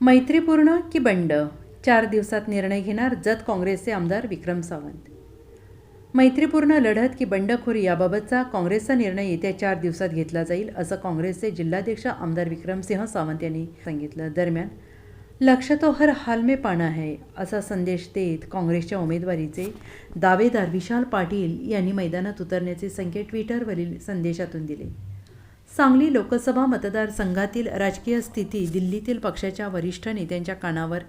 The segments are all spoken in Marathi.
मैत्रीपूर्ण की बंड? चार दिवसात निर्णय घेणार जत काँग्रेसचे आमदार विक्रम सावंत. मैत्रीपूर्ण लढत की बंडखोरी याबाबतचा काँग्रेसचा निर्णय येत्या चार दिवसात घेतला जाईल असं काँग्रेसचे जिल्हाध्यक्ष आमदार विक्रमसिंह सावंत यांनी सांगितलं. दरम्यान लक्ष तो हर हाल में पाना है असा संदेश देत काँग्रेसच्या उमेदवारीचे दावेदार विशाल पाटील यांनी मैदानात उतरण्याचे संकेत ट्विटरवरील संदेशातून दिले. सांगली लोकसभा मतदारसंघातील राजकीय स्थिती दिल्लीतील पक्षाच्या वरिष्ठ नेत्यांच्या कानावर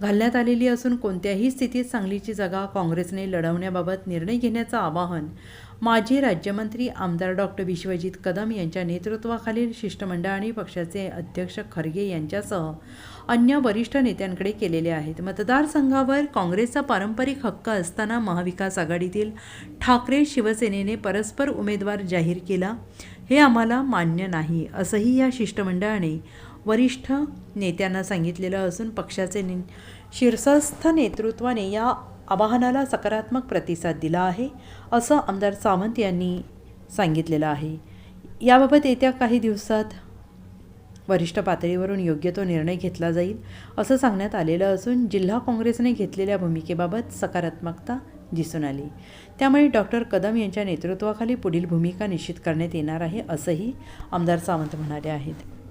घालण्यात आलेली असून कोणत्याही स्थितीत सांगलीची जागा काँग्रेसने लढवण्याबाबत निर्णय घेण्याचं आवाहन माजी राज्यमंत्री आमदार डॉक्टर विश्वजित कदम यांच्या नेतृत्वाखालील शिष्टमंडळ आणि पक्षाचे अध्यक्ष खरगे यांच्यासह अन्य वरिष्ठ नेत्यांकडे केलेले आहेत. मतदारसंघावर काँग्रेसचा पारंपरिक हक्क असताना महाविकास आघाडीतील ठाकरे शिवसेनेने परस्पर उमेदवार जाहीर केला हे आम्हाला मान्य नाही असंही या शिष्टमंडळाने वरिष्ठ नेत्यांना सांगितलेलं असून पक्षाचे नि शीर्षस्थ नेतृत्वाने या आवाहनाला सकारात्मक प्रतिसाद दिला आहे असं आमदार सावंत यांनी सांगितलेलं आहे. याबाबत येत्या काही दिवसात वरिष्ठ पातळीवरून योग्य तो निर्णय घेतला जाईल असं सांगण्यात आलेलं असून जिल्हा काँग्रेसने घेतलेल्या भूमिकेबाबत सकारात्मकता दिसून आली. त्यामुळे डॉक्टर कदम यांच्या नेतृत्वाखाली पुढील भूमिका निश्चित करण्यात येणार आहे असंही आमदार सावंत म्हणाले आहेत.